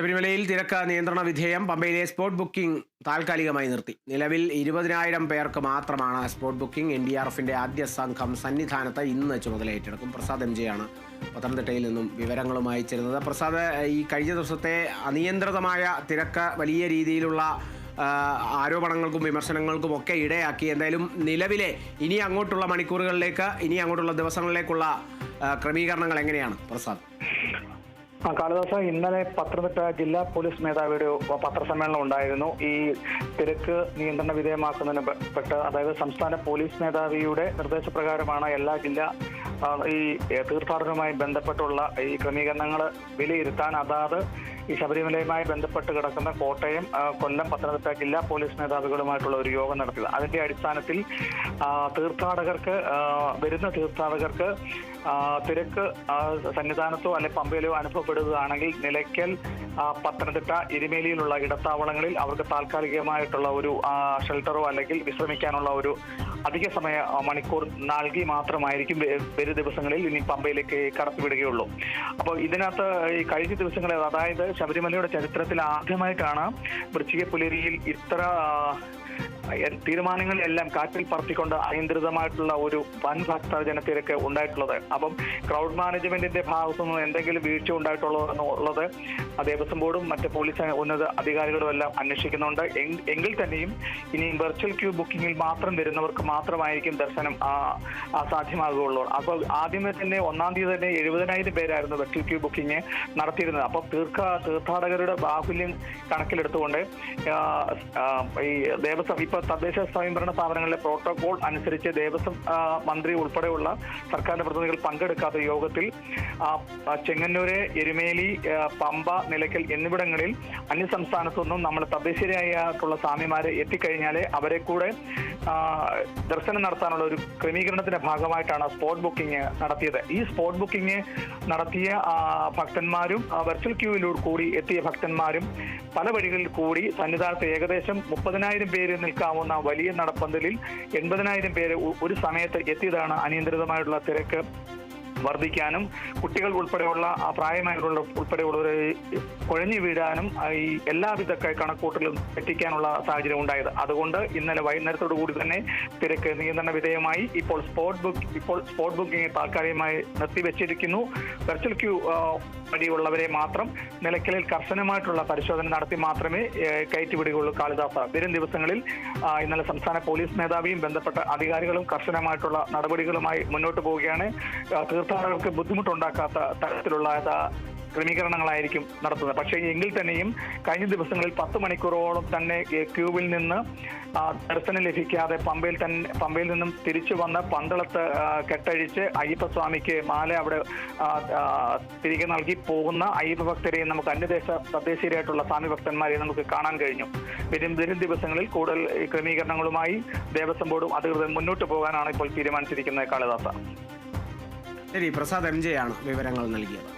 ശബരിമലയിൽ തിരക്ക് നിയന്ത്രണ വിധേയം പമ്പയിലെ സ്പോട്ട് ബുക്കിംഗ് താൽക്കാലികമായി നിർത്തി. നിലവിൽ ഇരുപതിനായിരം പേർക്ക് മാത്രമാണ് spot booking. N D R എഫിന്റെ ആദ്യ സംഘം സന്നിധാനത്ത് ഇന്ന് ചുമതല ഏറ്റെടുക്കും. പ്രസാദ് എം ജെ ആണ് പത്തനംതിട്ടയിൽ നിന്നും വിവരങ്ങളുമായി ചേരുന്നത്. പ്രസാദ് ഈ കഴിഞ്ഞ ദിവസത്തെ അനിയന്ത്രിതമായ തിരക്ക് വലിയ രീതിയിലുള്ള ആരോപണങ്ങൾക്കും വിമർശനങ്ങൾക്കും ഒക്കെ ഇടയാക്കി. എന്തായാലും നിലവിലെ ഇനി അങ്ങോട്ടുള്ള മണിക്കൂറുകളിലേക്ക് ഇനി അങ്ങോട്ടുള്ള ദിവസങ്ങളിലേക്കുള്ള ക്രമീകരണങ്ങൾ എങ്ങനെയാണ്? പ്രസാദ്. ആ കാളിദാസ ഇന്നലെ പത്തനംതിട്ട ജില്ലാ പോലീസ് മേധാവിയുടെ പത്രസമ്മേളനം ഉണ്ടായിരുന്നു. ഈ തിരക്ക് നിയന്ത്രണ വിധേയമാക്കുന്നതിന് പെട്ട് അതായത് സംസ്ഥാന പോലീസ് മേധാവിയുടെ നിർദ്ദേശപ്രകാരമാണ് എല്ലാ ജില്ലാ ഈ തീർത്ഥാടനവുമായി ബന്ധപ്പെട്ടുള്ള ഈ ക്രമീകരണങ്ങൾ വിലയിരുത്താൻ അതാത് ഈ ശബരിമലയുമായി ബന്ധപ്പെട്ട് കിടക്കുന്ന കോട്ടയം കൊല്ലം പത്തനംതിട്ട ജില്ലാ പോലീസ് മേധാവികളുമായിട്ടുള്ള ഒരു യോഗം നടത്തിയത്. അതിന്റെ അടിസ്ഥാനത്തിൽ തീർത്ഥാടകർക്ക് വരുന്ന തീർത്ഥാടകർക്ക് തിരക്ക് സന്നിധാനത്തോ അല്ലെ പമ്പയിലോ അനുഭവപ്പെടുകയാണെങ്കിൽ നിലയ്ക്കൽ പത്തനംതിട്ട എരുമേലിയിലുള്ള ഇടത്താവളങ്ങളിൽ അവർക്ക് താൽക്കാലികമായിട്ടുള്ള ഒരു ഷെൽട്ടറോ അല്ലെങ്കിൽ വിശ്രമിക്കാനുള്ള ഒരു അധിക സമയ മണിക്കൂർ നൽകി മാത്രമായിരിക്കും വരും ദിവസങ്ങളിൽ ഇനി പമ്പയിലേക്ക് കടത്തിവിടുകയുള്ളൂ. അപ്പോൾ ഇതിനകത്ത് ഈ കഴിഞ്ഞ ദിവസങ്ങളിൽ അതായത് ശബരിമലയുടെ ചരിത്രത്തിൽ ആദ്യമായിട്ടാണ് വൃശ്ചിക പുലരിയിൽ ഇത്ര തീരുമാനങ്ങളെല്ലാം കാറ്റിൽ പറത്തിക്കൊണ്ട് അനിയന്ത്രിതമായിട്ടുള്ള ഒരു വൻ ഭക്ത ജനത്തിരക്ക് ഉണ്ടായിട്ടുള്ളത്. അപ്പം ക്രൗഡ് മാനേജ്മെന്റിന്റെ ഭാഗത്തു നിന്ന് എന്തെങ്കിലും വീഴ്ച ഉണ്ടായിട്ടുള്ളോ എന്നുള്ളത് ദേവസ്വം ബോർഡും മറ്റ് പോലീസ് ഉന്നത അധികാരികളും എല്ലാം അന്വേഷിക്കുന്നുണ്ട്. എങ്- എങ്കിൽ തന്നെയും ഇനി വെർച്വൽ ക്യൂ ബുക്കിംഗിൽ മാത്രം വരുന്നവർക്ക് മാത്രമായിരിക്കും ദർശനം സാധ്യമാകുകയുള്ളൂ. അപ്പോൾ ആദ്യമേ തന്നെ ഒന്നാം തീയതി തന്നെ എഴുപതിനായിരം പേരായിരുന്നു വെർച്വൽ ക്യൂ ബുക്കിംഗ് നടത്തിയിരുന്നത്. അപ്പോൾ തീർക്ക തീർത്ഥാടകരുടെ ബാഹുല്യം കണക്കിലെടുത്തുകൊണ്ട് ഈ ദേവസ്വം ഇപ്പൊ തദ്ദേശ സ്വയംഭരണ സ്ഥാപനങ്ങളിലെ പ്രോട്ടോകോൾ അനുസരിച്ച് ദേവസ്വം മന്ത്രി ഉൾപ്പെടെയുള്ള സർക്കാരിന്റെ പ്രതിനിധികൾ പങ്കെടുക്കാത്ത യോഗത്തിൽ ചെങ്ങന്നൂര് എരുമേലി പമ്പ നിലയ്ക്കൽ എന്നിവിടങ്ങളിൽ അന്യ സംസ്ഥാനത്തു നിന്നും നമ്മൾ തദ്ദേശീയരായിട്ടുള്ള സ്വാമിമാരെ എത്തിക്കഴിഞ്ഞാൽ അവരെ കൂടെ ദർശനം നടത്താനുള്ള ഒരു ക്രമീകരണത്തിന്റെ ഭാഗമായിട്ടാണ് സ്പോട്ട് ബുക്കിംഗ് നടത്തിയത്. ഈ സ്പോട്ട് ബുക്കിംഗ് നടത്തിയ ഭക്തന്മാരും വെർച്വൽ ക്യൂവിലൂടെ കൂടി എത്തിയ ഭക്തന്മാരും പല വഴികളിൽ കൂടി സന്നിധാനത്ത് ഏകദേശം മുപ്പതിനായിരം പേര് നിൽക്കാവുന്ന വലിയ നടപ്പന്തലിൽ എൺപതിനായിരം പേര് ഒരു സമയത്ത് എത്തിയതാണ് അനിയന്ത്രിതമായിട്ടുള്ള തിരക്ക്. വർദ്ധിക്കാനും കുട്ടികൾ ഉൾപ്പെടെയുള്ള ആ പ്രായമായിട്ടുള്ള ഉൾപ്പെടെയുള്ളവരെ കുഴഞ്ഞു വീഴാനും ഈ എല്ലാവിധ കണക്കൂട്ടലും എത്തിക്കാനുള്ള സാഹചര്യം ഉണ്ടായത്. അതുകൊണ്ട് ഇന്നലെ വൈകുന്നേരത്തോടു കൂടി തന്നെ തിരക്ക് നിയന്ത്രണ വിധേയമായി ഇപ്പോൾ സ്പോട്ട് ബുക്ക് ഇപ്പോൾ സ്പോട്ട് ബുക്കിംഗ് താൽക്കാലികമായി നിർത്തിവെച്ചിരിക്കുന്നു. വെർച്വൽ ക്യൂ വഴിയുള്ളവരെ മാത്രം നിലയ്ക്കലിൽ കർശനമായിട്ടുള്ള പരിശോധന നടത്തി മാത്രമേ കയറ്റിവിടുകയുള്ളൂ കാളിദാസ. വരും ദിവസങ്ങളിൽ ഇന്നലെ സംസ്ഥാന പോലീസ് മേധാവിയും ബന്ധപ്പെട്ട അധികാരികളും കർശനമായിട്ടുള്ള നടപടികളുമായി മുന്നോട്ട് പോവുകയാണ്. തീർത്ഥാടകർക്ക് ബുദ്ധിമുട്ടുണ്ടാക്കാത്ത തരത്തിലുള്ള ക്രമീകരണങ്ങളായിരിക്കും നടത്തുന്നത്. പക്ഷേ എങ്കിൽ തന്നെയും കഴിഞ്ഞ ദിവസങ്ങളിൽ പത്ത് മണിക്കൂറോളം തന്നെ ക്യൂവിൽ നിന്ന് ദർശനം ലഭിക്കാതെ പമ്പയിൽ തന്നെ പമ്പയിൽ നിന്നും തിരിച്ചു വന്ന് പന്തളത്ത് കെട്ടഴിച്ച് അയ്യപ്പസ്വാമിക്ക് മാല അവിടെ തിരികെ നൽകി പോകുന്ന അയ്യപ്പ ഭക്തരെയും നമുക്ക് അന്യദേശ തദ്ദേശീയരായിട്ടുള്ള സ്വാമി ഭക്തന്മാരെയും നമുക്ക് കാണാൻ കഴിഞ്ഞു. വരും വരും ദിവസങ്ങളിൽ കൂടുതൽ ക്രമീകരണങ്ങളുമായി ദേവസ്വം ബോർഡും അധികൃതർ മുന്നോട്ട് പോകാനാണ് ഇപ്പോൾ തീരുമാനിച്ചിരിക്കുന്നത് കാളിദാസ. ശരി പ്രസാദ് എം ജെ ആണ് വിവരങ്ങൾ നൽകിയത്.